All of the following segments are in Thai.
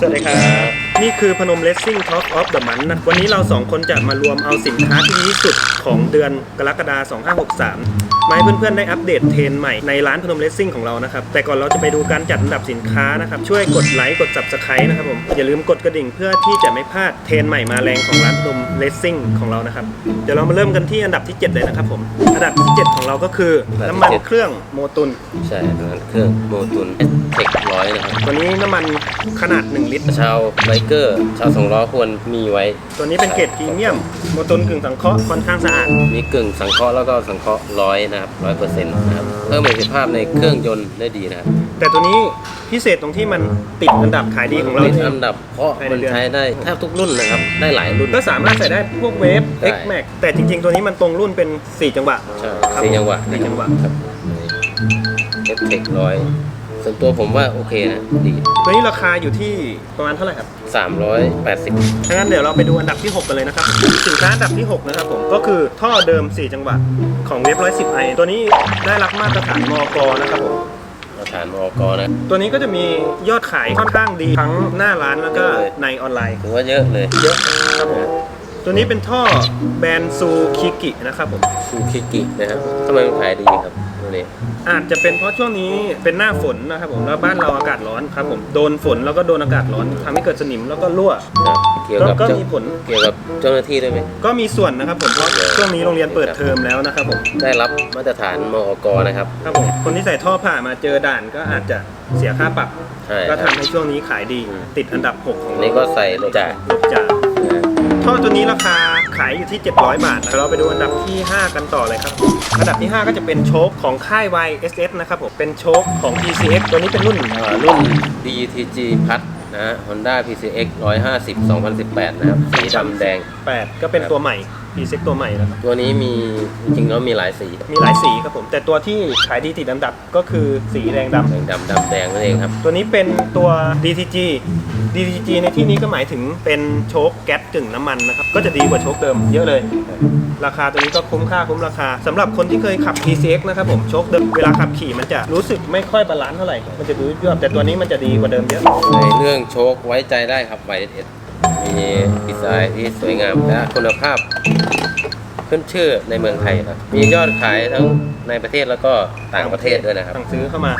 สวัสดีครับ นี่คือพนมเลสซิ่งท็อปออฟเดอะมันนะวันนี้เราสองคนจะมารวมเอาสินค้าที่ดีที่สุดของเดือนกรกฎาคม2563 มาให้เพื่อนๆได้อัปเดตเทรนด์ใหม่ในร้านพนมเลสซิ่งของเรานะครับ แต่ก่อนเราจะไปดูการจัดอันดับสินค้านะครับ ช่วยกดไลค์กด subscribe นะครับผม อย่าลืมกดกระดิ่งเพื่อที่จะไม่พลาดเทรนด์ใหม่มาแรงของร้านพนมเลสซิ่งของเรานะครับ เดี๋ยวเรามาเริ่มกันที่อันดับที่ 7 เลยนะครับผม อันดับที่ 7 ของเราก็คืออันดับที่น้ำมันเจ็ดเครื่องโมตุน ใช่น้ำมันเครื่องโมตุนเทคร้อยนะครับ ตัวนี้น้ำมันขนาด 1 ลิตร ชาวไบเกอร์ชาวสองล้อควรมีไว้ ตัวนี้เป็นเกรดพรีเมียมโมตุนกึ่งสังเคราะห์ค่อนข้างสะอาด มีกึ่งสังเคราะห์แล้วก็สังเคราะห์ร้อยนะครับร้อยเปอร์เซ็นต์นะครับเพิ่มประสิทธิภาพในเครื่องยนต์ได้ดีนะครับแต่ตัวนี้พิเศษตรงที่มันติดอันดับขายดีของเราติดที่ อันดับเพราะภายในมันเดือนใช้ได้แทบทุกรุ่นนะครับ ได้หลายรุ่น ก็สามารถใส่ได้พวกเวฟ ใช่ X Max แต่จริง ๆ ตัวนี้มันตรงรุ่นเป็น 4 จังหวะ ใช่ครับสี่จังหวะสี่จังหวะ ครับเอฟเทคร้อย ส่วนตัวผมว่าโอเคนะดี ตัวนี้ราคาอยู่ที่ประมาณเท่าไหร่ครับสามร้อยแปดสิบถ้างั้นเดี๋ยวเราไปดูอันดับที่ 6 กันเลยนะครับ สินค้าอันดับที่ 6 นะครับผม ก็คือท่อเดิม 4 จังหวะของเวฟ110ไอตัวนี้ได้รับมาตรฐานมกนะครับผม มาตรฐานมอกนะ ตัวนี้ก็จะมียอดขายค่อนข้างดีทั้งหน้าร้านแล้วก็ในออนไลน์ถือว่าเยอะเลยเยอะครับผม ตัวนี้เป็นท่อแบรนด์ซูคิกินะครับผม ซูคิกินะครับทำไมมันขายดีครับ ตัวนี้อาจจะเป็นเพราะช่วงนี้เป็นหน้าฝนนะครับผมแล้วบ้านเราอากาศร้อนครับผมโดนฝนแล้วก็โดนอากาศร้อนทำให้เกิดสนิมแล้วก็รั่ว ครับเกี่ยวกับก็เจ้ามีผล เกี่ยวกับเจ้าหน้าที่ด้วยไหม ก็มีส่วนนะครับผมเพราะช่วงนี้โรงเรียนเปิดเทอมแล้วนะครับผมได้รับมาตรฐานมอกนะครับครับผมคนที่ใส่ท่อผ่ามาเจอด่านก็อาจจะเสียค่าปรับ ใช่ก็คทำรับ ให้ช่วงนี้ขายดี อืม ติดอันดับ 6 ของอันนี้ก็ใส่รถจ่าลบจ่า ท่อตัวนี้ราคาขายอยู่ที่ 700 บาทแล้วเราไปดูอันดับที่ 5 กันต่อเลยครับ อันดับที่ 5 ก็จะเป็นโชคของค่าย YSS นะครับผมเป็นโชคของ PCX ตัวนี้เป็นรุ่นอ่ารุ่น DTG พัดนะฮะ Honda PCX 150 2018 นะครับ สีดำแดง 8 ก็เป็นตัวใหม่ PCX ตัวใหม่นะครับ ตัวนี้มีจริงๆแล้วมีหลายสีมีหลายสีครับผม แต่ตัวที่ขายดีติดอันดับก็คือสีแดงดำ แดงดำดำแดงนั่นเองครับ ตัวนี้เป็นตัว DTG DTG ในที่นี้ก็หมายถึงเป็นโชคแก๊สกึ่งน้ำมันนะครับ ก็จะดีกว่าโชคเดิมเยอะเลย ราคาตัวนี้ก็คุ้มค่าคุ้มราคาสำหรับคนที่เคยขับ PCX นะครับผมโชคเดิมเวลาขับขี่มันจะรู้สึกไม่ค่อยบาลานซ์เท่าไหร่ มันจะดูยวบแต่ตัวนี้มันจะดีกว่าเดิมเยอะ ในเรื่องโชคไว้ใจได้ครับ YSS มีดีไซน์ที่สวยงามและคุณภาพขึ้นชื่อในเมืองไทยครับ มียอดขายทั้งในประเทศแล้วก็ต่างประเทศด้วยนะครับ สั่งซื้อเข้ามา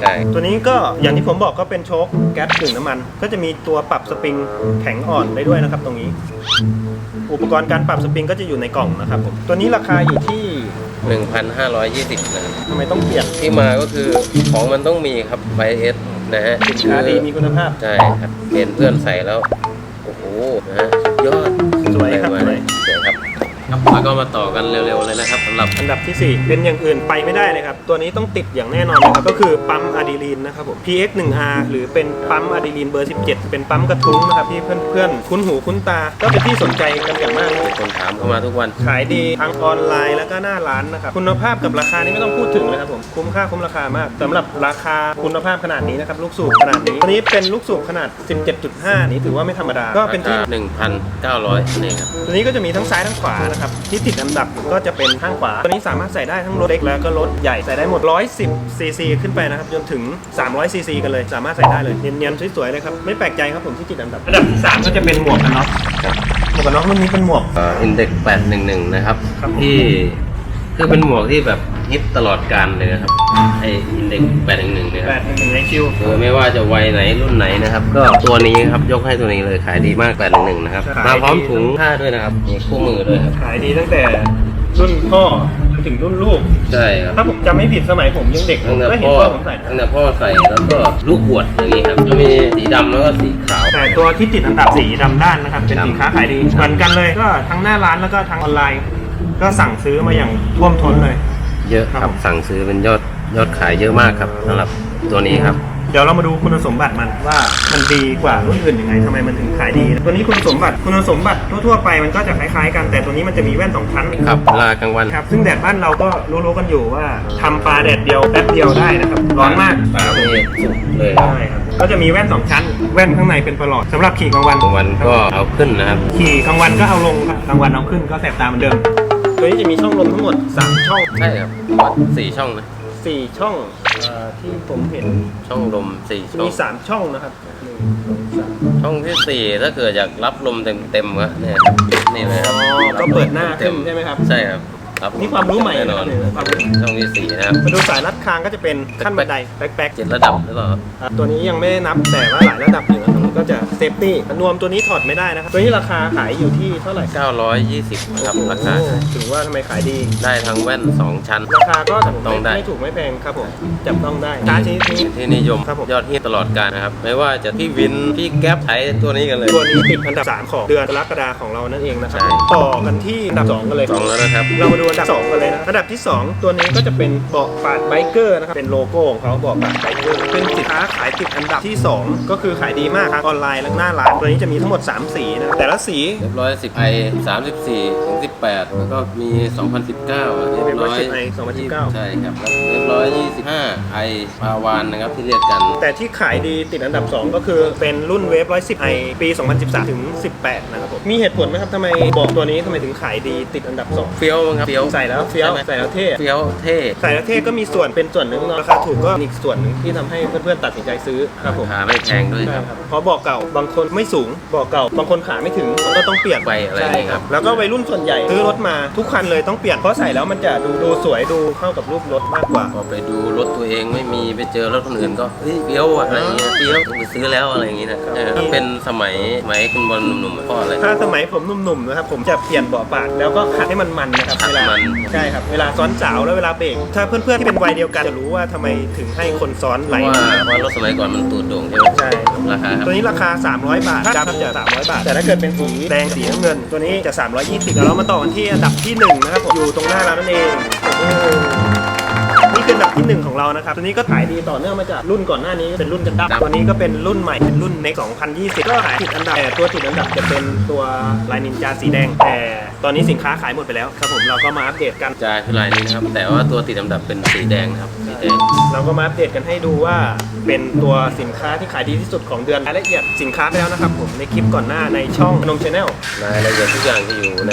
ใช่ ตัวนี้ก็อย่างที่ผมบอกก็เป็นโชคแก๊สกึ่งน้ำมัน ก็จะมีตัวปรับสปริงแข็งอ่อนได้ด้วยนะครับ ตรงนี้ อุปกรณ์การปรับสปริงก็จะอยู่ในกล่องนะครับผมตัวนี้ราคาอยู่ที่1,520นะครับทำไมต้องเปลี่ยนที่มาก็คือของมันต้องมีครับ YS นะฮะสินค้าดีมีคุณภาพ ใช่ครับเห็นเพื่อนใส่แล้ว โอ้โหนะฮะสุดยอดสวยครับอะสไมาวย สวยครับครับแล้ว ก็มาต่อกันเร็วๆเลยนะครับสำหรับ อันดับที่ 4 เป็นอย่างอื่นไปไม่ได้เลยครับ ตัวนี้ต้องติดอย่างแน่นอนนะครับ ก็คือปั๊มอะดรีลีนนะครับผม PX 1R หรือเป็นปั๊มอะดรีลีนเบอร์ 17 เป็นปั๊มกระทุ้งนะครับที่เพื่อนๆ คุ้นหูคุ้นตา ก็เป็นที่สนใจกันอย่างมากมีคนถามเข้ามาทุกวัน ขายดีทั้งออนไลน์แล้วก็หน้าร้านนะครับ คุณภาพกับราคานี่ไม่ต้องพูดถึงเลยครับผม คุ้มค่าคุ้มราคามากสำหรับราคาคุณภาพขนาดนี้นะครับลูกสูบขนาดนี้ตัวนี้เป็นลูกสูบขนาด 17.5 นี่ถือว่าไม่ธรรมดา ก็เป็นที่ราคา1,900นั่นเองครับ ตัวนี้ก็จะมีทั้งซ้ายทั้งขวานะครับที่ติดอันดับก็จะเป็นข้างขวา ตัวนี้สามารถใส่ได้ทั้งรถเล็กแล้วก็รถใหญ่ใส่ได้หมด 110 ซีซีขึ้นไปนะครับจนถึง 300 ซีซีกันเลย สามารถใส่ได้เลยเนียนๆสวยๆเลยครับไม่แปลกใจครับผมที่ติดอันดับ อันดับที่3ก็จะเป็นหมวกกันน็อกหมวกกันน็อกรุ่นนี้เป็นหมวกอินเด็ก811นะครับครับผมที่คือเป็นหมวกที่แบบ ฮิตตลอดการเลยนะครับไออินเด็ก811เนี่ยคแปรับดหนึ่งในคิวคือไม่ว่าจะวัยไหนรุ่นไหนนะครับ ก็ตัวนี้ครับยกให้ตัวนี้เลยขายดีมาก811นะครับขายดีมาพร้อมถุงผ้าด้วยนะครับมีคู่มือด้วยครับขายดีตั้งแต่รุ่นพ่อจนถึงรุ่นลูก ใช่ครับ ถ้าผมจำไม่ผิดสมัยผมยังเด็กผตั้มงแต่ก็เห็นพ่อพ่อผมใส่นะตั้งแต่พ่อใส่แล้วก็ลูกบวชอย่างนี้ครับจะมีสีดำแล้วก็สีขาว แต่ตัวที่ติดอันดับสีดำด้านนะครับ เป็นดำสินค้าขายดีเหมือนกันเลย ก็ทั้งหน้าร้านแล้วก็ทั้งออนไลน์ ก็สั่งซื้อมาอย่างท่วมท้นเลย เยอะคครัรับบสั่งซื้อเป็นยอดยอดขายเยอะมากครับสำหรับตัวนี้ครับ เดี๋ยวเรามาดูคุณสมบัติมันว่ามันดีกว่ารุ่นอื่นยังไงทำไมมันถึงขายดีตัวนี้คุณสมบัติคุณสมบัติทั่วๆไปมันก็จะคล้ายๆกันแต่ตัวนี้มันจะมีแว่นสองชั้น ครับเวลากลางวันครับซึ่งแดดบ้านเราก็รู้ๆกันอยู่ว่าทำปลาแดดเดียวแป๊บเดียวได้นะครับ ร้อนมากปลาไม่สุกเลยครับใช่ครับ ก็จะมีแว่นสองชั้น แว่นข้างในเป็นประหลอดสำหรับขี่กลางวันกลางวันก็เอาขึ้นนะครับ ขี่กลางวันก็เอาลงครับกลางวันเอาขึ้นก็แสบตาเหมือนเดิม ตัวนี้จะมีช่องลมทั้งหมด 3 ช่อง ใช่ครับประมาณสี่ช่องนะ4 ช่องเอ่อที่ผมเห็นช่องลมสี่ช่อมี ง3 ช่องนะครับหนึ่งสองสามช่องที่สี่ถ้าเกิดอยากรับลมเต็มๆก็เนี่ยครับนี่เลยครับอ๋อก็เปิดหน้าขึ้นใช่ไหมครับ ใช่ครับ รับนี่ความรู้ใหม่แน่นะนคอรับนเนี่ยความรู้ช่องที่สี่นะครับมาดูสายรัดคางก็จะเป็นขั้นบันไดแบ็คเจ็ดระดับหรือเปล่าครับๆอะตัวนี้ยังไม่ได้นับแต่ว่าหลายระดับอยู่นะครับก็จะเซฟตี้นวมตัวนี้ถอดไม่ได้นะครับตัวนี้ราคาขายอยู่ที่เท่าไหร่ 920ครับราคาโอ้ถือว่าทำไมขายดี ได้ทั้งแว่น 2 ชั้น ราคาก็จับต้องได้ไม่ถูกไม่แพงครับผมจับต้องได้การชนิดนี้ที่นิยมครับผมยอดฮิตตลอดกาลนะครับ ไม่ว่าจะพี่วิน พี่แก๊ปใช้ตัวนี้กันเลย ตัวนี้ติดอันดับ 3 ของเดือนกรกฎาของเรานั่นเองนะครับใช่ต่อกันที่อันดับ 2 กันเลยสองแล้วนะครับ เรามาดูอันดับ2กันเลยนะอันดับที่ 2 ตัวนี้ก็จะเป็นเบาะปาดไบเกอร์นะครับเป็นโลโก้ของเขาเบาะปาดไบเกอร์เป็นสินค้าขายติดอันดับที่ 2 ก็คือขายดีมากครับออนไลน์และหน้าร้านตัวนี้จะมีทั้งหมด 3 สีนะแต่ละสีเรียบร้อย10 i 34ถึง18 แล้วก็มี 2019อะเรียบร้อยเรียบร้อย10 i 2019 ใช่ครับแล้วเรียบร้อย25 i ปาวานนะครับที่เรียกกัน แต่ที่ขายดีติดอันดับ 2 ก็คือเป็นรุ่นเวฟ110 i ปี 2013 ถึง 18 นะครับผมมีเหตุผลไหมครับทำไมบอกตัวนี้ทำไมถึงขายดีติดอันดับ2เฟี้ยวมั้งครับเฟี้ยวใส่แล้วเฟี้ยวใช่ไหมใส่แล้วเท่เฟี้ยวเท่ใส่แล้วเท่ก็มีส่วนเป็นส่วนหนึ่งราคาถูกก็อีกส่วนหนึ่งที่ทำให้เพื่อนๆตัดสินใจซื้อครับผมราคาไม่แพงด้วยใช่ครับครับ เพราะบอกเก่าบางคนไม่สูงบอกเก่าบางคนขาไม่ถึงมันก็ต้องเปลี่ยนไปอะไรใช่นี่ครับแล้วก็วัยรุ่นส่วนใหญ่ซื้อรถมาทุกคันเลยต้องเปลี่ยนเพราะใส่แล้วมันจะดูดูสวยดูเข้ากับรูปรถมากกว่า พอไปดูรถตัวเองไม่มีไปเจอรถคนอื่นก็เฮ้ยเฟี้ยวอะอะไรอย่างเงี้ยเฟี้ยวต้องไปซื้อแล้วอะไรอย่างเงี้ยนะเออถ้าเป็นสมัยสมัยคุณบอลหนุ่มๆพ่ออะไร ถ้าสมัยผมหนุ่มๆนะครับผมจะเปลี่ยนเบาะปากแล้วก็ขัดให้มันมันนะครับขัดเวลามัน ใช่ครับ เวลาซ้อนสาวแล้วเวลาเบรก ถ้าเพื่อนๆที่เป็นวัยเดียวกันจะรู้ว่าทำไมถึงให้คนซ้อนเพไหลราะว่ามาเพราะรถสมัยก่อนมันตูดโด่งใช่ไหมใช่ ราคาครับตัวนี้ราคา 300 บาทดำจะ 300 บาท แต่ถ้าเกิดเป็นสีแดงสีน้ำเงิน ตัวนี้จะ 320แล้วเรามาต่อกันที่อันดับที่ 1 นะครับผมอยู่ตรงหน้าเรานั่นเองนี่คืออันดับที่1 ของเรานะครับ ตัวนี้ก็ขายดีต่อเนื่องมาจากรุ่นก่อนหน้านี้เป็นรุ่นกันดับตัวนี้ก็เป็นรุ่นใหม่เป็นรุ่น Next 2020 ก็ขายติดอันดับแต่ตัวติดอันดับจะเป็นตัวลายนินจาสีแดง แต่ตอนนี้สินค้าขายหมดไปแล้วครับผมเราก็มาอัปเดตกัน จะคือลายนี้นะครับ แต่ว่าตัวติดลำดับเป็นสีแดงนะครับสีแดง เราก็มาอัปเดตกันให้ดูว่าเป็นตัวสินค้าที่ขายดีที่สุดของเดือนรายละเอียดสินค้าไปแล้วนะครับผมในคลิปก่อนหน้าในช่องนมชาแนล รายละเอียดทุกอย่างจะอยู่ใน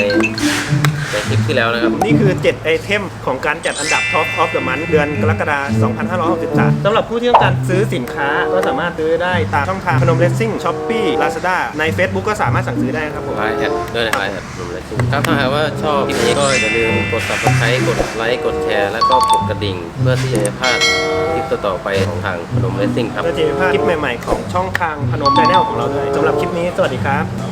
ในคลิปที่แล้วนะครับ นี่คือ 7 ไอเทมของการจัดอันดับ Top of the Month เดือนกรกฎาคม 2563สำหรับผู้ที่ต้องการซื้อสินค้าก็สามารถซื้อได้ตามช่องทางพนมเลสซิ่งช้อปปี้ลาซาด้าใน Facebook ก็สามารถสั่งซื้อได้ครับผมไลน์แอดด้วยนะไลน์แอดรวมเลยครับถ้าหากว่าชอบคลิปนี้ก็อย่าลืมกด subscribe กดไลค์กดแชร์แล้วก็กดกระดิ่ง เพื่อที่จะไม่พลาดคลิปต่อๆไปของทางพนมเลสซิ่งครับ ก็จะมีภาพคลิปใหม่ๆของช่องทางพนมชาแนลของเราด้วยสำหรับคลิปนี้สวัสดีครับ